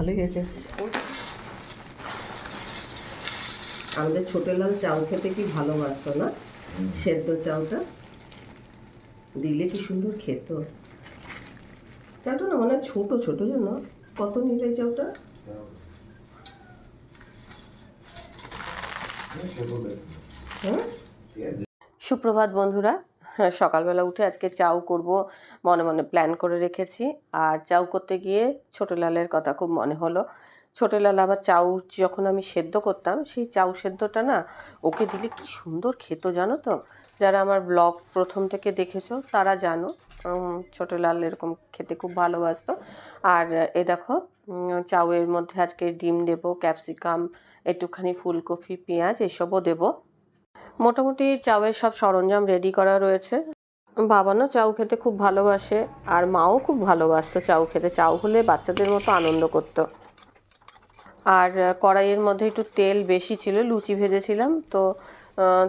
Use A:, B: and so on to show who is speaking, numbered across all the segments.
A: ভালোই হয়েছে। আমাদের ছোট লাল চাউ খেতে কি ভালোবাসতো না? সেদ্ধ চাউটা দিলে কি সুন্দর খেত? চাউটা না মানে ছোট ছোট যেন। কত নিলে চাউটা হ্যাঁ? সুপ্রভাত বন্ধুরা সকালবেলা উঠে আজকে চাউ করব, মনে মনে প্ল্যান করে রেখেছি। আর চাউ করতে গিয়ে ছোটো লালের কথা খুব মনে হলো। ছোটো লাল আবার চাউ যখন আমি সেদ্ধ করতাম, সেই চাউ সেদ্ধটা না ওকে দিলে কি সুন্দর খেত জানো তো? যারা আমার ব্লগ প্রথম থেকে দেখেছ তারা জানো ছোটো লাল এরকম খেতে খুব ভালোবাসতো। আর এ দেখো চাউয়ের মধ্যে আজকে ডিম দেবো, ক্যাপসিকাম, একটুখানি ফুলকপি, পেঁয়াজ, এসবও দেবো। মোটামুটি চাউয়ের সব সরঞ্জাম রেডি করা রয়েছে। বাবা না চাউ খেতে খুব ভালোবাসে, আর মাও খুব ভালোবাসতো চাউ খেতে। চাউ হলে বাচ্চাদের মতো আনন্দ করত। আর কড়াইয়ের মধ্যে একটু তেল বেশি ছিল, লুচি ভেজেছিলাম, তো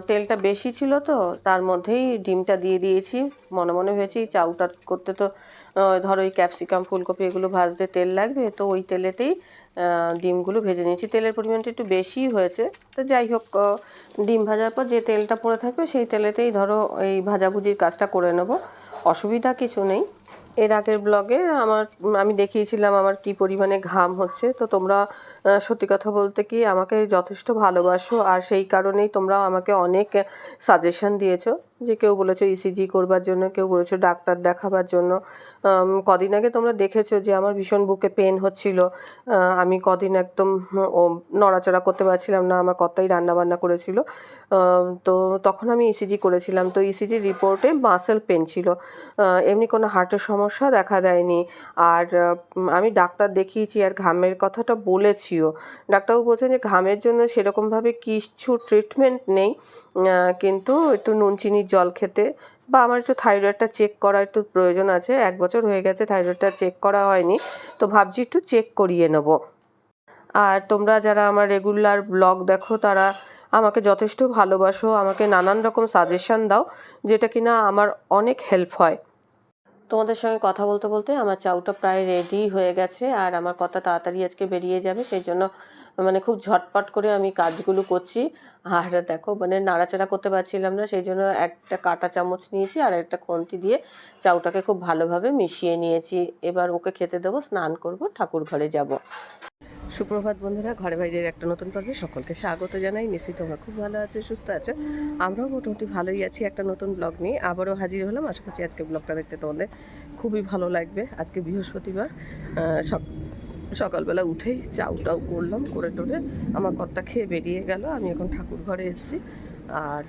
A: তেলটা বেশি ছিল তো, তার মধ্যেই ডিমটা দিয়ে দিয়েছি। মনে মনে ভেবেছি চাউটা করতে তো ধরো ওই ক্যাপসিকাম, ফুলকপি এগুলো ভাজতে তেল লাগবে, তো ওই তেলেতেই ডিমগুলো ভেজে নিয়েছি। তেলের পরিমাণটা একটু বেশিই হয়েছে। তো যাই হোক ডিম ভাজার পর যে তেলটা পড়ে থাকবে, সেই তেলেতেই ধরো এই ভাজাভুজির কাজটা করে নেব। অসুবিধা কিছু নেই। এর আগের ব্লগে আমার, আমি দেখিয়েছিলাম আমার কি পরিমাণে ঘাম হচ্ছে। তো তোমরা সত্যি কথা বলতে কি আমাকে যথেষ্ট ভালোবাসো আর সেই কারণেই তোমরা আমাকে অনেক সাজেশন দিয়েছ যে কেউ বলেছ ইসিজি করবার জন্য, কেউ বলেছ ডাক্তার দেখাবার জন্য। কদিন আগে তোমরা দেখেছ যে আমার ভীষণ বুকে পেন হচ্ছিল। আমি কদিন একদম নড়াচড়া করতে পারছিলাম না, আমার কর্তাই রান্না বান্না করেছিল তো তখন আমি ইসিজি করেছিলাম, তো ইসিজি রিপোর্টে মাসেল পেন ছিল। এমনি কোনো হার্টের সমস্যা দেখা দেয়নি। আর আমি ডাক্তার দেখিয়েছি আর ঘামের কথাটা বলেছিও। ডাক্তারবাবু বলছেন যে ঘামের জন্য সেরকমভাবে কিছু ট্রিটমেন্ট নেই কিন্তু একটু নুন, চিনির জল খেতে বা আমার একটু থাইরয়েডটা চেক করা একটু প্রয়োজন আছে। এক বছর হয়ে গেছে থাইরয়েডটা চেক করা হয়নি। তো ভাবছি একটু চেক করিয়ে নেব। আর তোমরা যারা আমার রেগুলার ব্লগ দেখো, তারা আমাকে যথেষ্ট ভালোবাসো। আমাকে নানান রকম সাজেশান দাও, যেটা কিনা আমার অনেক হেল্প হয়। তোমাদের সঙ্গে কথা বলতে বলতে আমার চাউটা প্রায় রেডি হয়ে গেছে আর আমার কথা তাড়াতাড়ি আজকে বেরিয়ে যাবে, সেই জন্য মানে খুব ঝটপট করে আমি কাজগুলো করছি। আর দেখো মানে নাড়াচাড়া করতে পারছিলাম না, সেই জন্য একটা কাটা চামচ নিয়েছি আর একটা খন্তি দিয়ে চাউটাকে খুব ভালোভাবে মিশিয়ে নিয়েছি। এবার ওকে খেতে দেবো, স্নান করব, ঠাকুর ঘরে যাব। সুপ্রভাত বন্ধুরা, ঘরে বাইরের একটা নতুন পর্বে সকলকে স্বাগত জানাই। নিশ্চয়ই তোমরা খুব ভালো আছো, সুস্থ আছো। আমরাও মোটামুটি ভালোই আছি একটা নতুন ব্লগ নিয়ে। আবারও হাজির হলাম। আশা করছি আজকে ব্লগটা দেখতে তোমাদের খুবই ভালো লাগবে। আজকে বৃহস্পতিবার সকালবেলা উঠেই চাউ টাউ করলাম, করে টোরে আমার কর্তা খেয়ে বেরিয়ে গেল। আমি এখন ঠাকুর ঘরে এসেছি। আর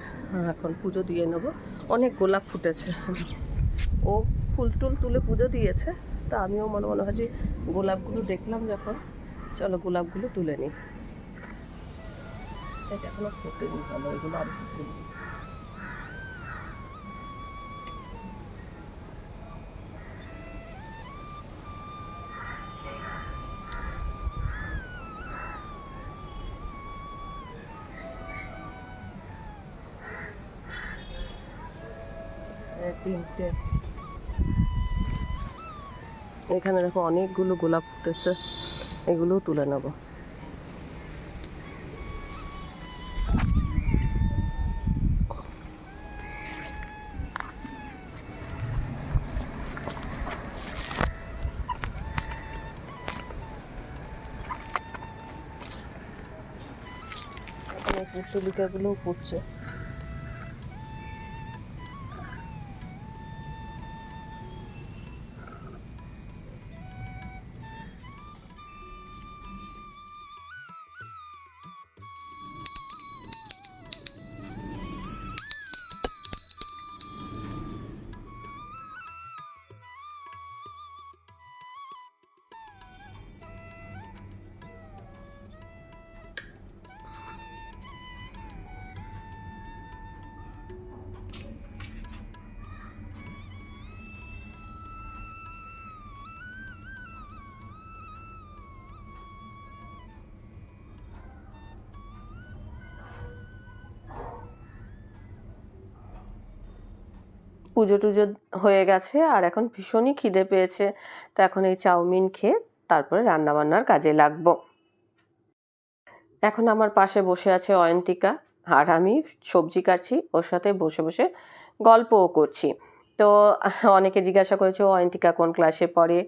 A: এখন পুজো দিয়ে নেব। অনেক গোলাপ ফুটেছে। ও ফুল টুল তুলে পুজো দিয়েছে। তা আমিও মনে মনে হয় যে গোলাপগুলো দেখলাম যখন। চলো গোলাপগুলো তুলে নিই এটা এখনও আর তিনটে। এখানে দেখো অনেকগুলো গোলাপ ফুটেছে। এগুলোও তুলে নেব। এখানে পুতুলিকাগুলোও পুজো টুজো হয়ে গেছে আর এখন ভীষণই খিদে পেয়েছে। তো এখন এই চাউমিন খেয়ে তারপরে রান্নাবান্নার কাজে লাগবো। এখন আমার পাশে বসে আছে অয়ন্তিকা আর আমি সবজি কাটছি, ওর সাথে বসে বসে গল্পও করছি। তো অনেকে জিজ্ঞাসা করেছে অয়ন্তিকা কোন ক্লাসে পড়ে?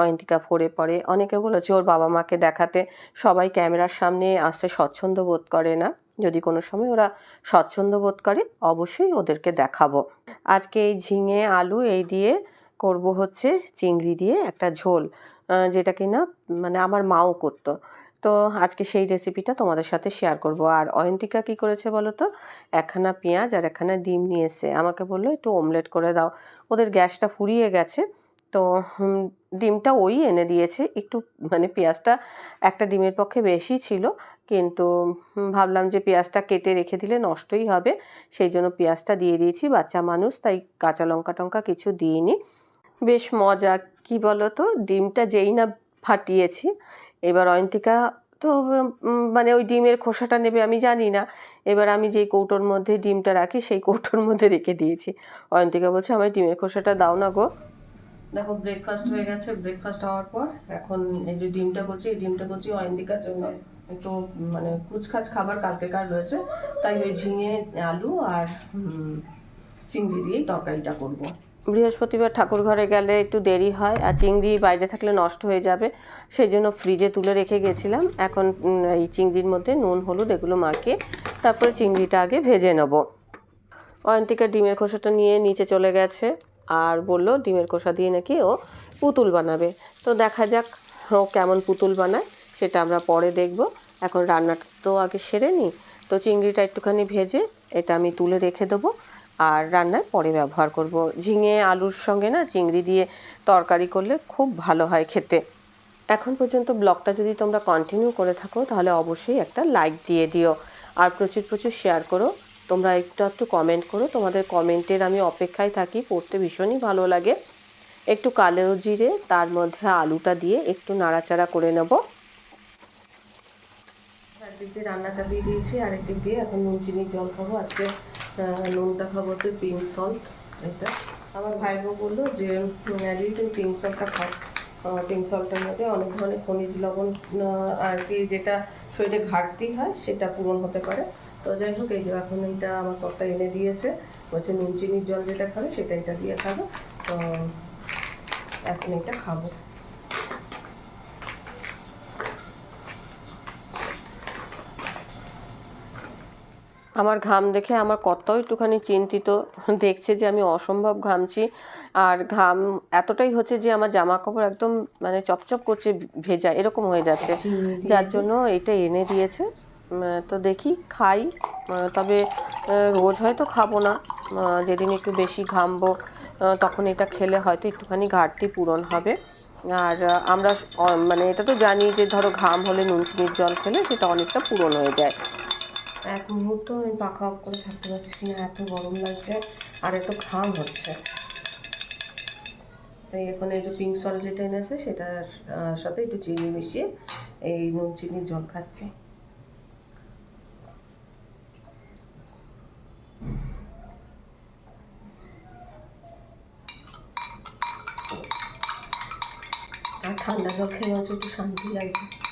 A: অয়ন্তিকা ফোরে পড়ে। অনেকে বলেছে, ওর বাবা মাকে দেখাতে। সবাই ক্যামেরার সামনে আসতে স্বচ্ছন্দ বোধ করে না। যদি কোনো সময় ওরা স্বচ্ছন্দ বোধ করে, অবশ্যই ওদেরকে দেখাবো। আজকে এই ঝিঙে, আলু এই দিয়ে করব হচ্ছে চিংড়ি দিয়ে একটা ঝোল যেটা কিনা মানে আমার মাও করতো। তো আজকে সেই রেসিপিটা তোমাদের সাথে শেয়ার করব। আর অয়ন্তিকা কি করেছে বলো তো? একখানা পেঁয়াজ আর একখানা ডিম নিয়ে এসে আমাকে বলল, একটু অমলেট করে দাও। ওদের গ্যাসটা ফুরিয়ে গেছে। তো ডিমটা ওই এনে দিয়েছে। একটু মানে পেঁয়াজটা একটা ডিমের পক্ষে বেশি ছিল। কিন্তু ভাবলাম যে পেঁয়াজটা কেটে রেখে দিলে নষ্টই হবে। সেই জন্য পেঁয়াজটা দিয়ে দিয়েছি। বাচ্চা মানুষ, তাই কাঁচা লঙ্কা টঙ্কা কিছু দিইনি। বেশ মজা, কি বলো তো ডিমটা যেই না ফাটিয়েছি। এবার অয়ন্তিকা তো মানে ওই ডিমের খোসাটা নেবে আমি জানি না। এবার আমি যেই কৌটোর মধ্যে ডিমটা রাখি, সেই কৌটোর মধ্যে রেখে দিয়েছি। অয়ন্তিকা বলছে আমার ডিমের খোসাটা দাও না গো। দেখো ব্রেকফাস্ট হয়ে গেছে। ব্রেকফাস্ট হওয়ার পর এখন এই যে ডিমটা করছি, এই ডিমটা করছি অয়ন্তিকার জন্য। একটু মানে কুচখাচ খাবার কালকেকার রয়েছে? তাই ওই ঝিঙে, আলু আর চিংড়ি দিয়েই তরকারিটা করব। বৃহস্পতিবার ঠাকুর ঘরে গেলে একটু দেরি হয়, আর চিংড়ি বাইরে থাকলে নষ্ট হয়ে যাবে, সেই জন্য ফ্রিজে তুলে রেখে গেছিলাম। এখন এই চিংড়ির মধ্যে নুন, হলুদ এগুলো মাখিয়ে তারপরে চিংড়িটা আগে ভেজে নেব। অয়ন্তিকা ডিমের খোসাটা নিয়ে নিচে চলে গেছে আর বলল, ডিমের খোসা দিয়ে নাকি ও পুতুল বানাবে। তো দেখা যাক ও কেমন পুতুল বানায়, সেটা আমরা পরে দেখব। এখন রান্নাটা তো আগে সেরে নিই। তো চিংড়িটা একটুখানি ভেজে এটা আমি তুলে রেখে দেবো আর রান্নায় পরে ব্যবহার করব। ঝিঙে, আলুর সঙ্গে না চিংড়ি দিয়ে তরকারি করলে খুব ভালো হয় খেতে। এখন পর্যন্ত ব্লগটা যদি তোমরা কন্টিনিউ করে থাকো, তাহলে অবশ্যই একটা লাইক দিয়ে দিও। আর প্রচুর প্রচুর শেয়ার করো। তোমরা একটু একটু কমেন্ট করো। তোমাদের কমেন্টের আমি অপেক্ষায় থাকি, পড়তে ভীষণই ভালো লাগে। একটু কালো জিরে, তার মধ্যে আলুটা দিয়ে একটু নাড়াচাড়া করে নেব। একদিক দিয়ে রান্না চাপিয়ে দিয়েছি আর একদিক দিয়ে এখন নুন চিনির জল খাব। আজকে নুনটা খাব হচ্ছে পিঙ্ক সল্ট এটা। আমার ভাই বউ বলল যে ম্যাডি তুমি পিঙ্ক সল্টটা খাও। পিঙ্ক সল্টের মধ্যে অনেক ধরনের খনিজ লবণ আর কি যেটা শরীরে ঘাটতি হয়, সেটা পূরণ হতে পারে। তো যাই হোক, এই যে এখন এটা আমার কর্তা এনে দিয়েছে, বলছে নুন চিনির জল যেটা খাবে সেটা এটা দিয়ে খাব। তো, এখন এটা খাব। আমার ঘাম দেখে আমার কর্তাও একটুখানি চিন্তিত। দেখছে যে আমি অসম্ভব ঘামছি। আর ঘাম এতটাই হচ্ছে যে আমার জামা কাপড় একদম মানে চপচপ করছে ভেজা এরকম হয়ে যাচ্ছে। যার জন্য এটা এনে দিয়েছে। তো দেখি খাই। তবে রোজ হয়তো খাব না। যেদিন একটু বেশি ঘামবো তখন এটা খেলে হয়তো একটুখানি ঘাটতি পূরণ হবে। আর আমরা মানে এটা তো জানি যে ধরো ঘাম হলে নুন চিনির জল খেলে সেটা অনেকটা পূরণ হয়ে যায়। এক মুহূর্ত আমি পাখা অফ করে থাকতে পারছি না, এত গরম লাগছে আর এত ঘাম হচ্ছে। তাই এখন এই যে পিঙ্ক সল্ট যেটা এনেছে, সেটার সাথে একটু চিনি মিশিয়ে এই নুন চিনির জল খাচ্ছি। আর ঠান্ডা জল খেয়ে একটু শান্তি লাগছে।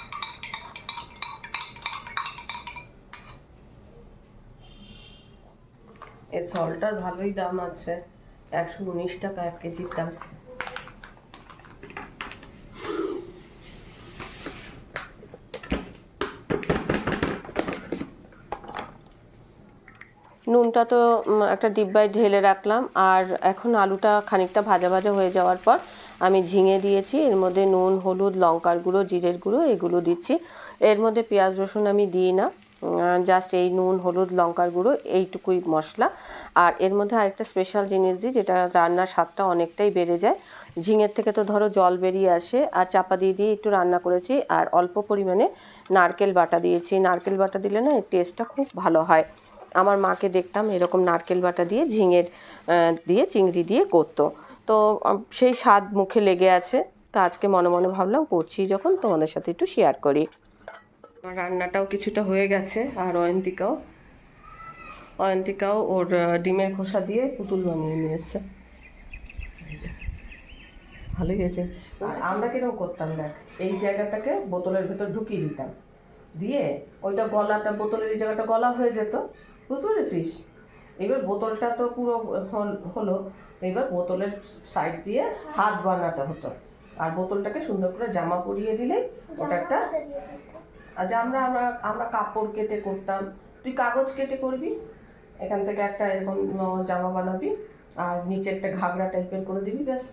A: এই সল্টটার ভালোই দাম আছে। একশো উনিশ টাকা এক কেজির দাম। নুনটা তো একটা ডিব্বায় ঢেলে রাখলাম। আর এখন আলুটা খানিকটা ভাজা ভাজা হয়ে যাওয়ার পর আমি ঝিঙে দিয়েছি। এর মধ্যে নুন, হলুদ, লঙ্কার গুঁড়ো, জিরের গুঁড়ো, এগুলো দিচ্ছি। এর মধ্যে পেঁয়াজ রসুন আমি দিই না। জাস্ট এই নুন, হলুদ, লঙ্কার গুঁড়ো, এইটুকুই মশলা। আর এর মধ্যে আরেকটা স্পেশাল জিনিস দিই, যেটা রান্নার স্বাদটা অনেকটাই বেড়ে যায়। ঝিঙের থেকে তো ধরো জল বেরিয়ে আসে। আর চাপা দিয়ে দিয়ে একটু রান্না করেছি, আর অল্প পরিমাণে নারকেল বাটা দিয়েছি। নারকেল বাটা দিলে না, এর টেস্টটা খুব ভালো হয়। আমার মাকে দেখতাম এরকম নারকেল বাটা দিয়ে ঝিঙের দিয়ে চিংড়ি দিয়ে করতো। তো সেই স্বাদ মুখে লেগে আছে। তো আজকে মনে মনে ভাবলাম, করছি যখন, তোমাদের সাথে একটু শেয়ার করি। আমার রান্নাটাও কিছুটা হয়ে গেছে, আর অয়ন্তিকাও। অয়ন্তিকাও ওর ডিমের খোসা দিয়ে পুতুল বানিয়ে নিয়ে এসছে ভালোই আর আমরা কীরকম করতাম দেখ, এই জায়গাটাকে বোতলের ভেতর ঢুকিয়ে দিতাম। দিয়ে ওইটা গলাটা, বোতলের এই জায়গাটা গলা হয়ে যেত, বুঝতে পেরেছিস? এবার বোতলটা তো পুরো হল- হলো, এবার বোতলের সাইড দিয়ে হাত বানাতে হতো। আর বোতলটাকে সুন্দর করে জামা পরিয়ে দিলে ওটা একটা আর যে আমরা আমরা আমরা কাপড় কেটে করতাম। তুই কাগজ কেটে করবি এখান থেকে একটা এরকম জামা বানাবি আর নিচে একটা ঘাগরা টাইপের করে দিবি ব্যাস।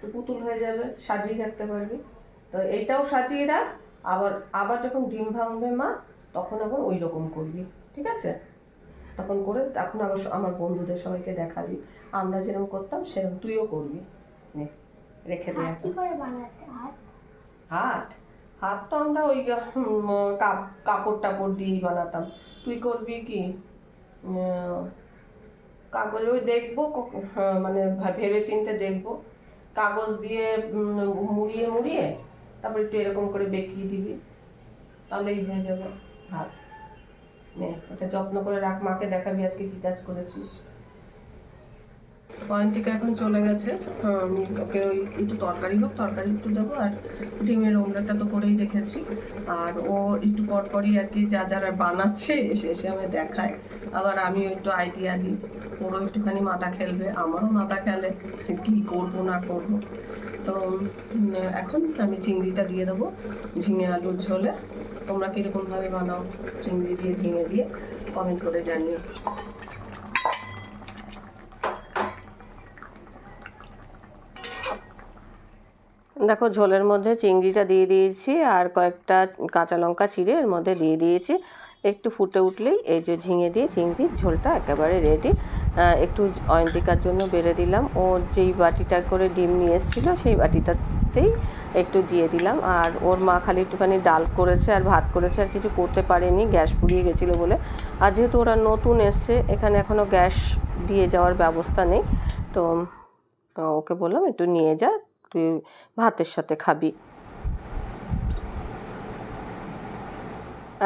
A: তো পুতুল হয়ে যাবে সাজিয়ে রাখতে পারবি। তো এইটাও সাজিয়ে রাখ আবার আবার যখন ডিম ভাঙবে মা তখন আবার ওই রকম করবি ঠিক আছে? তখন করে তখন আবার আমার বন্ধুদের সবাইকে দেখাবি আমরা যেরকম করতাম সেরকম তুইও করবি। নে রেখে দে
B: হাত?
A: হাত? হাত তো আমরা ওই কাপড় টাপড় দিয়েই বানাতাম। তুই করবি কি? কাগজ ওই দেখব হ্যাঁ, মানে ভেবে চিনতে দেখব। কাগজ দিয়ে মুড়িয়ে মুড়িয়ে তারপর একটু এরকম করে বেঁকিয়ে দিবি তাহলেই হয়ে যাবে হাত নে ওটা যত্ন করে রাখ মাকে দেখাবি আজকে কি কাজ করেছিস। পয়েন্টিকা এখন চলে গেছে। আমি ওকে ওই একটু তরকারি হোক, তরকারি একটু দেবো আর ডিমের ওমলেটটা তো করেই রেখেছি আর ও একটু পর পরই আর কি যা যারা বানাচ্ছে এসে এসে আমায় দেখায়। আবার আমি একটু আইডিয়া দিই, ওরও একটুখানি মাথা খেলবে, আমারও মাথা খেলে, কি করব না করব। তো এখন আমি চিংড়িটা দিয়ে দেবো, ঝিঙে আলুর ঝোলে। তোমরা কীরকমভাবে বানাও, চিংড়ি দিয়ে, ঝিঙে দিয়ে কমেন্ট করে জানিও। দেখো ঝোলের মধ্যে চিংড়িটা দিয়ে দিয়েছি আর কয়েকটা কাঁচা লঙ্কা চিড়ে এর মধ্যে দিয়ে দিয়েছি। একটু ফুটে উঠলেই এই যে ঝিঙে দিয়ে চিংড়ির ঝোলটা একেবারে রেডি একটু অয়ন্তিকার জন্য বেড়ে দিলাম। ও যেই বাটিটা করে ডিম নিয়ে এসেছিল সেই বাটিটাতেই একটু দিয়ে দিলাম। আর ওর মা খালি একটুখানি ডাল করেছে আর ভাত করেছে আর কিছু করতে পারেনি, গ্যাস পুড়িয়ে গেছিল বলে। আর যেহেতু ওরা নতুন এসছে, এখানে এখনও গ্যাস দিয়ে যাওয়ার ব্যবস্থা নেই। তো ওকে বললাম একটু নিয়ে যা তুই ভাতের সাথে খাবি।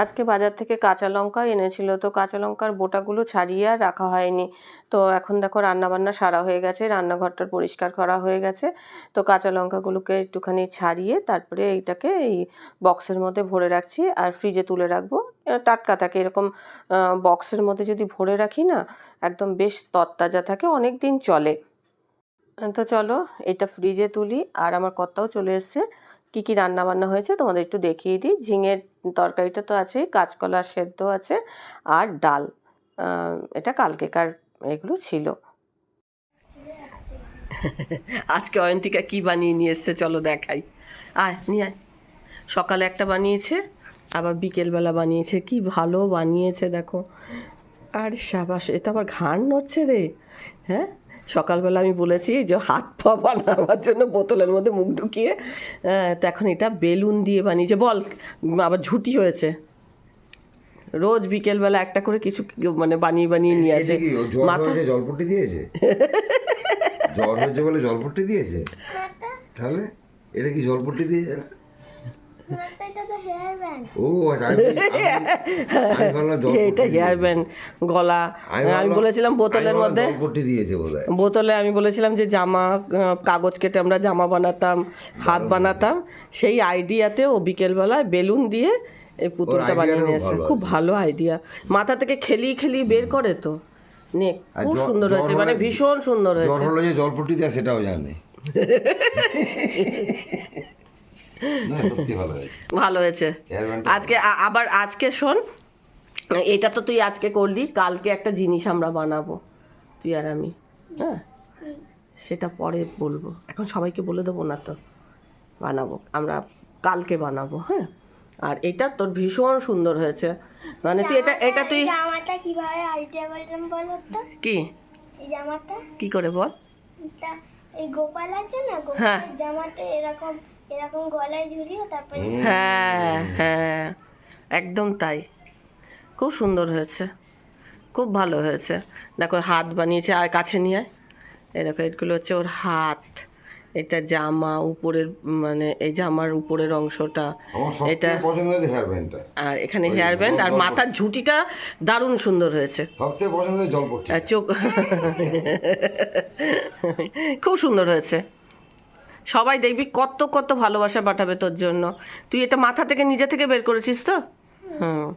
A: আজকে বাজার থেকে কাঁচা লঙ্কা এনেছিল, তো কাঁচা লঙ্কার বোটাগুলো ছাড়িয়ে আর রাখা হয়নি। তো এখন দেখো রান্নাবান্না সারা হয়ে গেছে রান্নাঘরটা পরিষ্কার করা হয়ে গেছে। তো কাঁচা লঙ্কাগুলোকে একটুখানি ছাড়িয়ে তারপরে এইটাকে এই বক্সের মধ্যে ভরে রাখছি আর ফ্রিজে তুলে রাখব। টাটকা থাকে, এরকম বক্সের মধ্যে যদি ভরে রাখি না, একদম বেশ তরতাজা থাকে অনেক দিন চলে। তো চলো, এটা ফ্রিজে তুলি, আর আমার কর্তাও চলে এসছে। কী কী রান্না বান্না হয়েছে তোমাদের একটু দেখিয়ে দিই। ঝিঙের তরকারিটা তো আছেই, কাঁচকলা সেদ্ধ আছে, আর ডাল। এটা কালকেকার এগুলো ছিল। আজকে অয়ন্তিকা কি বানিয়ে নিয়ে এসছে চলো দেখাই। আয়, নিয়ে আয়। সকালে একটা বানিয়েছে, আবার বিকেলবেলা বানিয়েছে। কি ভালো বানিয়েছে, দেখো। আর সাবাস এটা আবার ঘান নড়ছে রে। হ্যাঁ? সকালবেলা আমি বলেছি যে হাত পা বানাবার জন্য বোতলের মধ্যে মুখ ঢুকিয়ে হ্যাঁ, তো এখন এটা বেলুন দিয়ে বানিয়েছে। বল আবার ঝুটি হয়েছে। রোজ বিকেলবেলা একটা করে কিছু মানে বানিয়ে বানিয়ে নিয়ে আসে। মাথা
C: জলপট্টি দিয়েছে? জ্বর হয়েছে বলে জলপট্টি দিয়েছে? তাহলে এটা কি জলপট্টি দিয়েছে? ও
A: এটা হেয়ার ব্যান্ড গলা। আমি বলেছিলাম বোতলের মধ্যে বোতলে আমি বলেছিলাম যে জামা কাগজ কেটে আমরা জামা বানাতাম হাত বানাতাম। সেই আইডিয়াতে ও বিকেলবেলায় বেলুন দিয়ে এই পুতুলটা বানিয়ে নিয়ে
C: খুব ভালো
A: খুব ভালো আইডিয়া মাথা থেকে খেলিয়ে খেলিয়ে বের করে তো। নে খুব সুন্দর হয়েছে মানে ভীষণ সুন্দর হয়েছে।
C: হলো যে জলপট্টি দেয় সেটাও জানে। ভালো হয়েছে।
A: আজকে আবার আজকে শোন এটা তো তুই আজকে করলি কালকে একটা জিনিস আমরা বানাবো তুই আর আমি। হ্যাঁ? সেটা পরে বলব। এখন সবাইকে বলে দেবো না তো বানাবো। আমরা কালকে বানাবো হ্যাঁ? আর এটা তোর ভীষণ সুন্দর হয়েছে। মানে তুই এটা এটা তুই
B: এই জামাটা কীভাবে আইডিয়া করলাম বলো তো?
A: কি?
B: এই জামাটা?
A: কি করে বল?
B: এই গোপাল আছে না
A: হ্যাঁ।
B: গোপালের জামাতে এরকম এরকম গলায় ঝুলিয়ে তারপরে
A: হ্যাঁ হ্যাঁ। একদম তাই। খুব সুন্দর হয়েছে। খুব ভালো হয়েছে। দেখো হাত বানিয়েছে আর কাছে নিয়ে আয়। এই দেখো এগুলো হচ্ছে ওর হাত। এটা জামা উপরের মানে এই জামার উপরের অংশটা। এটা-
C: পছন্দ হয়েছে হেয়ার ব্যান্ডটা
A: আর এখানে হেয়ার ব্যান্ড আর মাথার ঝুঁটিটা দারুণ সুন্দর হয়েছে।
C: সবথেকে পছন্দ জলপট্টি।
A: চোখ খুব সুন্দর হয়েছে। সবাই দেখবি কত কত ভালোবাসা পাঠাবে তোর জন্য। তুই এটা মাথা থেকে নিজে থেকে বের করেছিস তো? হুম।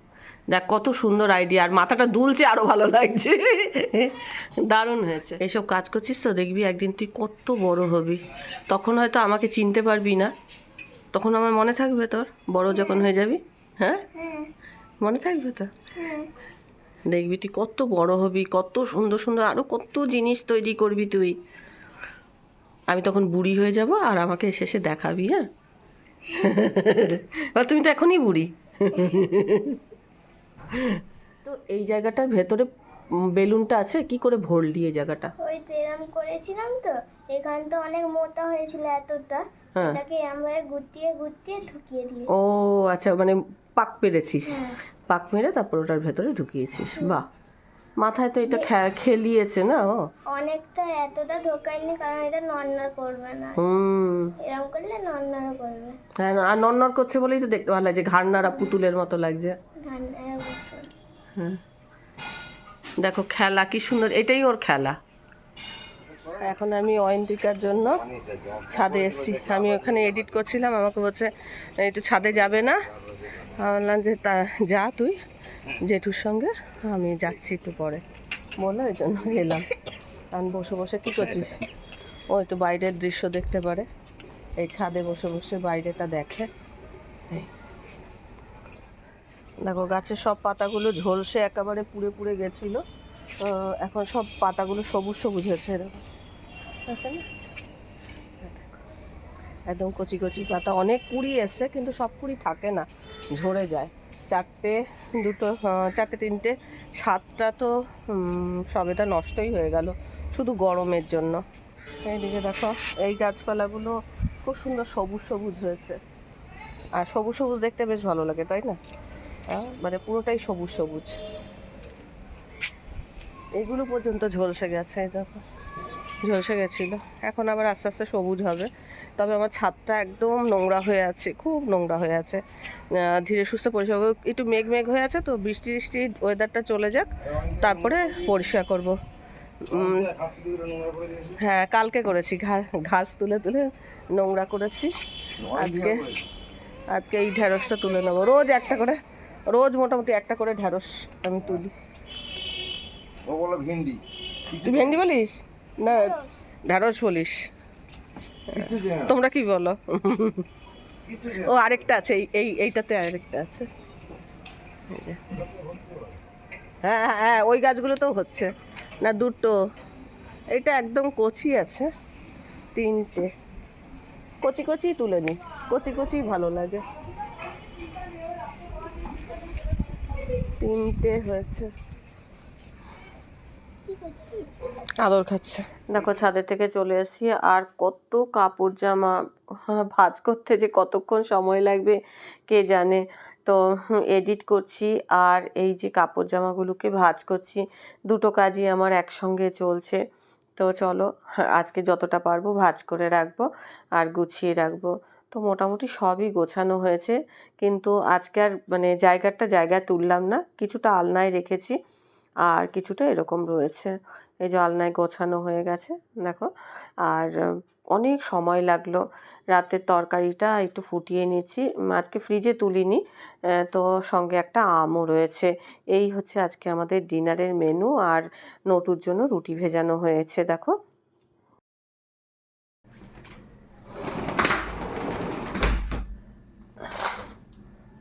A: দেখ, কত সুন্দর আইডিয়া আর মাথাটা দুলছে আরও ভালো লাগছে। দারুণ হয়েছে। এসব কাজ করছিস তো, দেখবি একদিন তুই কত বড় হবি। তখন হয়তো আমাকে চিনতে পারবি না। তখন আমার মনে থাকবে তোর, বড় যখন হয়ে যাবি। হ্যাঁ? মনে থাকবে তো? দেখবি তুই কত বড় হবি, কত সুন্দর সুন্দর আরও কত জিনিস তৈরি করবি তুই। আমি তখন বুড়ি হয়ে যাব আর আমাকে এসে এসে দেখাবি হ্যাঁ? তুমি তো এখনই বুড়ি। তো এই জায়গাটার ভেতরে বেলুনটা আছে? কি করে ভরলি এই জায়গাটা?
B: ওই তো এরম করেছিলাম তো। এখান তো অনেক মোটা হয়েছিল এতটা।
A: হ্যাঁ।
B: ওটাকে এরম ভাবে গুটিয়ে গুটিয়ে ঢুকিয়ে দিয়ে
A: ও আচ্ছা মানে পাক পেরেছিস।
B: হ্যাঁ।
A: পাক মেরে তারপর ওটার ভেতরে ঢুকিয়েছিস। বাহ! মাথায় তো এটা খেলিয়েছে না ও?
B: অনেকটা এতটা ঢোকায়নি কারণ এটা নড়নড় করবে না।
A: হুম।
B: এরম করলে নড়নড় করবে।
A: হ্যাঁ আর নড়নড় করছে বলেই তো দেখতে ভালো লাগছে ঘাড় নাড়া পুতুলের মতো লাগছে। হ্যাঁ। দেখো খেলা কি সুন্দর এটাই ওর খেলা। এখন আমি অয়ন্তিকার জন্য ছাদে এসেছি। আমি ওখানে এডিট করছিলাম আমাকে বলছে একটু ছাদে যাবে না? বললাম যে তা যা তুই। জেঠুর সঙ্গে, আমি যাচ্ছি একটু পরে। বলল ওই জন্য এলাম। আমি বসে বসে কী করছিস? ও একটু বাইরের দৃশ্য দেখতে পারে। এই ছাদে বসে বসে বাইরেটা দেখে। দেখো, গাছের সব পাতাগুলো ঝলসে একেবারে পুড়ে পুড়ে গেছিল। এখন সব পাতাগুলো সবুজ সবুজ হয়েছে, এরকম। আছে না? একদম কচি কচি পাতা। অনেক কুড়ি এসছে, কিন্তু সব কুড়ি থাকে না, ঝরে যায়। চারটে, দুটো চারটে, তিনটে, সাতটা তো সবেটা নষ্টই হয়ে গেল শুধু গরমের জন্য। এইদিকে দেখো, এই গাছপালাগুলো খুব সুন্দর সবুজ সবুজ হয়েছে। আর সবুজ সবুজ দেখতে বেশ ভালো লাগে, তাই না? মানে পুরোটাই সবুজ সবুজ। এগুলো পর্যন্ত ঝলসে গেছে দেখো। ঝলসে গেছিল। এখন আবার আস্তে আস্তে সবুজ হবে। তবে আমার ছাদটা একদম নোংরা হয়ে আছে খুব নোংরা হয়ে আছে। ধীরে সুস্থে পরিষ্কার। একটু মেঘ মেঘ হয়ে আছে তো বৃষ্টি বৃষ্টি ওয়েদারটা চলে যাক। তারপরে পরিষ্কার করব। হ্যাঁ কালকে করেছি। ঘাস তুলে তুলে নোংরা করেছি। আজকে আজকে এই ঢ্যাঁড়সটা তুলে নেব। রোজ একটা করে রোজ মোটামুটি একটা করে ঢ্যাঁড়স আমি তুলি।
C: ও বলো ভিন্ডি।
A: তুই ভেন্ডি বলিস? না ঢ্যাঁড়স বলিস তোমরা কি বলো? ও আরেকটা আছে এই এই এইটাতে আরেকটা আছে। হ্যাঁ হ্যাঁ, হ্যাঁ ওই গাছগুলোতেও হচ্ছে। না দুটো। এটা একদম কচি আছে তিনটে। কচি কচি তুলে নি। কচি কচি ভালো লাগে। তিনটে হয়েছে। আদর খাচ্ছে। দেখো ছাদের থেকে চলে এসেছি আর কত কাপড় জামা হ্যাঁ, ভাঁজ করতে যে কতক্ষণ সময় লাগবে কে জানে। তো এডিট করছি আর এই যে কাপড় জামাগুলোকে ভাজ করছি দুটো কাজই আমার একসঙ্গে চলছে। তো চলো আজকে যতটা পারব ভাজ করে রাখব আর গুছিয়ে রাখব। তো মোটামুটি সবই গোছানো হয়েছে কিন্তু আজকে আর মানে জায়গাটা জায়গায় তুললাম না কিছুটা আলনায় রেখেছি। আর কিছুটা এরকম রয়েছে। এই যে আলনায় গোছানো হয়ে গেছে দেখো। আর অনেক সময় লাগল। রাতের তরকারিটা একটু ফুটিয়ে উম, আজকে ফ্রিজে তুলিনি তো সঙ্গে একটা আমও রয়েছে। এই হচ্ছে আজকে আমাদের ডিনারের মেনু আর নটুর জন্য রুটি ভেজানো হয়েছে দেখো।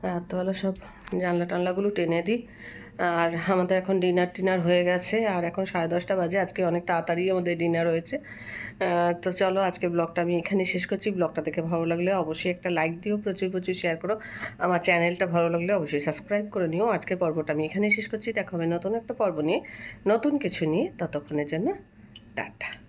A: রাত্রবেলা সব জানলা টানলাগুলো টেনে দিই। আর আমাদের এখন ডিনার টিনার হয়ে গেছে, আর এখন সাড়ে দশটা বাজে, আজকে অনেক তাড়াতাড়ি আমাদের ডিনার হয়েছে। তো চলো আজকে ব্লগটা আমি এখানে শেষ করছি। ব্লগটা দেখে ভালো লাগলে অবশ্যই একটা লাইক দিও, প্রচুর প্রচুর শেয়ার করো। আমার চ্যানেলটা ভালো লাগলে অবশ্যই সাবস্ক্রাইব করে নিও। আজকে পর্বটা আমি এখানে শেষ করছি। দেখা হবে নতুন একটা পর্ব নিয়ে, নতুন কিছু নিয়ে, ততক্ষণের জন্য টাটা।